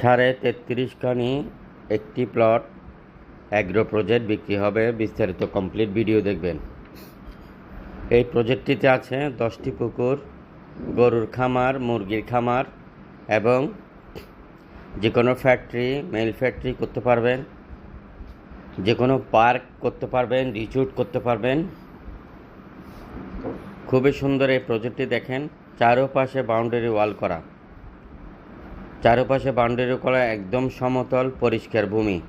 সাড়ে তেত্রিশখানি একটি plot agro project বিক্রি হবে। বিস্তারিত কমপ্লিট ভিডিও দেখবেন। এই প্রজেক্টটিতে আছে দশটি পুকুর, গরুর খামার, মুরগির খামার এবং যে কোনো ফ্যাক্টরি, মেল ফ্যাক্টরি করতে পারবেন যে কোনো পার্ক করতে পারবেন রিচুট করতে পারবেন। খুবই সুন্দর এই প্রজেক্টটি দেখেন, চারোপাশে বাউন্ডারি ওয়াল করা। চারপাশে বাউন্ডারি করা একদম সমতল পরিষ্কার ভূমি।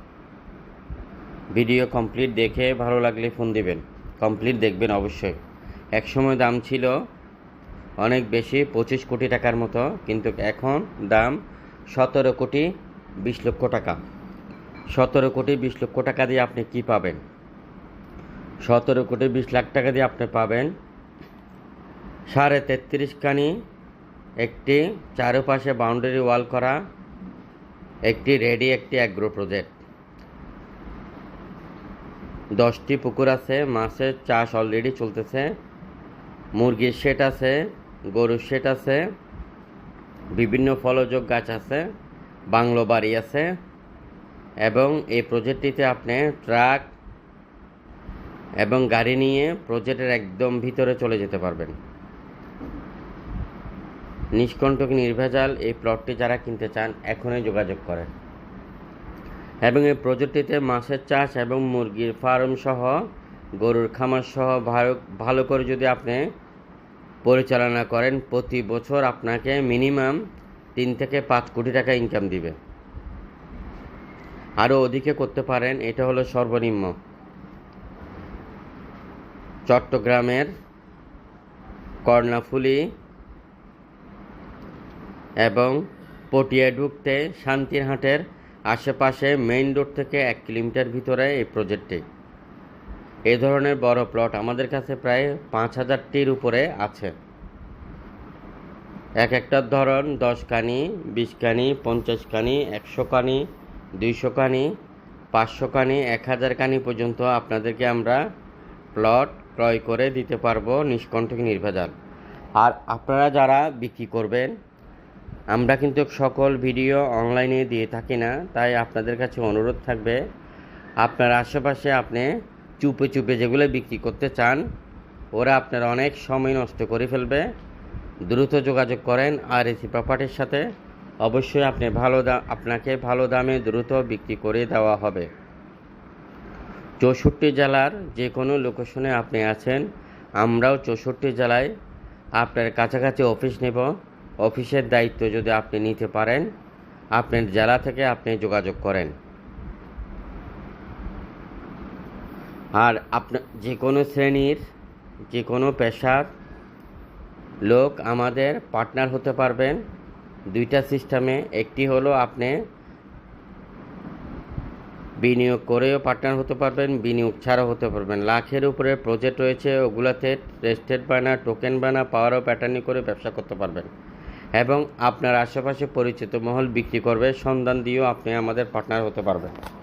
ভিডিও কমপ্লিট দেখে ভালো লাগলে ফোন দিবেন। কমপ্লিট দেখবেন অবশ্যই। একসময় দাম ছিল অনেক বেশি, পঁচিশ কোটি টাকার মতো, কিন্তু এখন দাম সতেরো কোটি বিশ লক্ষ টাকা। সতেরো কোটি বিশ লক্ষ টাকা দিয়ে আপনি কি পাবেন? সতেরো কোটি বিশ লাখ টাকা দিয়ে আপনি পাবেন সাড়ে তেত্রিশখানি একটি চারপাশে বাউন্ডারি ওয়াল করা, একটি রেডি একটি অ্যাগ্রো প্রজেক্ট দশটি পুকুর আছে, মাছের চাষ অলরেডি চলতেছে, মুরগির শেড আছে, গরুর শেড আছে, বিভিন্ন ফলযোগ গাছ আছে, বাংলো বাড়ি আছে, এবং এই প্রজেক্টটিতে আপনি ট্রাক এবং গাড়ি নিয়ে প্রজেক্টের একদম ভিতরে চলে যেতে পারবেন। নিষ্কণ্টক নির্ভেজাল এই প্লটটি যারা কিনতে চান, এখনই যোগাযোগ করেন। এবং এই প্রজেক্টটিতে মাছের চাষ এবং মুরগির ফার্ম সহ, গরুর খামার সহ ভালো ভালো করে যদি আপনি পরিচালনা করেন, প্রতি বছর আপনাকে মিনিমাম তিন থেকে পাঁচ কোটি টাকা ইনকাম দিবে। আরও অধিকে করতে পারেন, এটা হলো সর্বনিম্ন। চট্টগ্রামের কর্ণাফুলি এবং পটিয়া ঢুকতে শান্তিরহাটের আশেপাশে মেইন রোড থেকে এক কিলোমিটার ভিতরে এই প্রজেক্টটি। এ ধরনের বড় প্লট আমাদের কাছে প্রায় পাঁচ হাজারটির উপরে আছে। এক একটার ধরন দশ কানি, বিশ কানি, পঞ্চাশ কানি, একশো কানি, দুইশো কানি, পাঁচশো কানি, এক হাজার কানি পর্যন্ত আপনাদেরকে আমরা প্লট ক্রয় করে দিতে পারব নিষ্কণ্ঠক নির্ভেজাল। আর আপনারা যারা বিক্রি করবেন আমরা কিন্তু সকল ভিডিও অনলাইনে দিয়ে থাকি না, তাই আপনাদের কাছে অনুরোধ থাকবে, আপনার আশেপাশে আপনি চুপে চুপে যেগুলো বিক্রি করতে চান, ওরা আপনার অনেক সময় নষ্ট করে ফেলবে। দ্রুত যোগাযোগ করেন আর এসি প্রপার্টির সাথে, অবশ্যই আপনি ভালো দাম আপনাকে ভালো দামে দ্রুত বিক্রি করে দেওয়া হবে। চৌষট্টি জেলার যে কোনো লোকেশনে আপনি আছেন, আমরাও চৌষট্টি জেলায় আপনার কাছাকাছি অফিস নেব। অফিসের দায়িত্ব যদি আপনি নিতে পারেন আপনার জেলা থেকে আপনি যোগাযোগ করেন। আর আপনার যে কোনো শ্রেণির, যে কোনো পেশার লোক আমাদের পার্টনার হতে পারবেন। দুইটা সিস্টেমে, একটি হলো আপনি বিনিয়োগ করেও পার্টনার হতে পারবেন, বিনিয়োগ ছাড়াও হতে পারবেন। লাখের উপরে প্রজেক্ট রয়েছে, ওগুলাতে রেস্টেড বানা টোকেন বানা পাওয়ারও প্যাটার্নি করে ব্যবসা করতে পারবেন। এবং আপনার আশেপাশে পরিচিত মহল বিক্রি করবে। সন্ধান দিয়েও আপনি আমাদের পার্টনার হতে পারবেন।